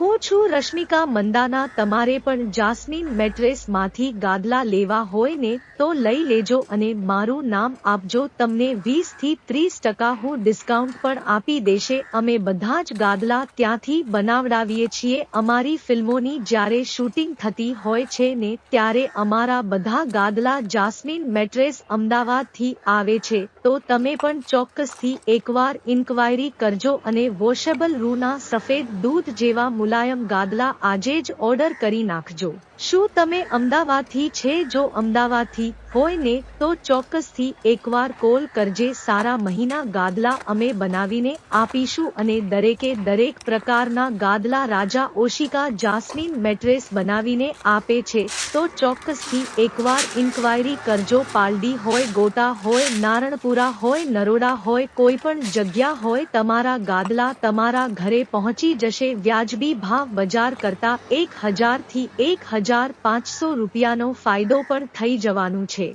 હું છું રશ્મિકા મંદાના, તમારે પણ જાસ્મીન મેટ્રેસમાંથી ગાદલા લેવા હોય ને તો લઈ લેજો અને મારું નામ આપજો, તમને વીસથી ત્રીસ ટકા હું ડિસ્કાઉન્ટ પણ આપી દેશે. અમે બધા જ ગાદલા ત્યાંથી બનાવડાવીએ છીએ. અમારી ફિલ્મોની જ્યારે શૂટિંગ થતી હોય છે ને ત્યારે અમારા બધા ગાદલા જાસ્મીન મેટ્રેસ અમદાવાદથી આવે છે. તો તમે પણ ચોક્કસથી એકવાર ઇન્ક્વાયરી કરજો અને વોશેબલ રૂના સફેદ દૂધ જેવા મુલાયમ ગાદલા આજે જ ઓર્ડર કરી નાખજો. શું તમે અમદાવાદથી છે? જો અમદાવાદથી હોય ને, તો ચોક્કસથી એકવાર કોલ કરજે. સારા મહિના ગાદલા અમે બનાવીને આપીશું અને દરેકે દરેક પ્રકારના ગાદલા રાજા ઓશિકા જાસ્મીન મેટ્રેસ બનાવીને આપે છે. તો ચોક્કસથી એકવાર ઇન્ક્વાયરી કરજો. પાલડી હોય, ગોટા હોય, નારણપુરા હોય, નરોડા હોય કોઈ પણ જગ્યા હોય, તમારા ગાદલા તમારા ઘરે પહોંચી જશે. વ્યાજબી ભાવ બજાર કરતા એક હજારથી એક હજાર પાંચસો રૂપિયાનો ફાયદો પણ થઈ જવાનું છે.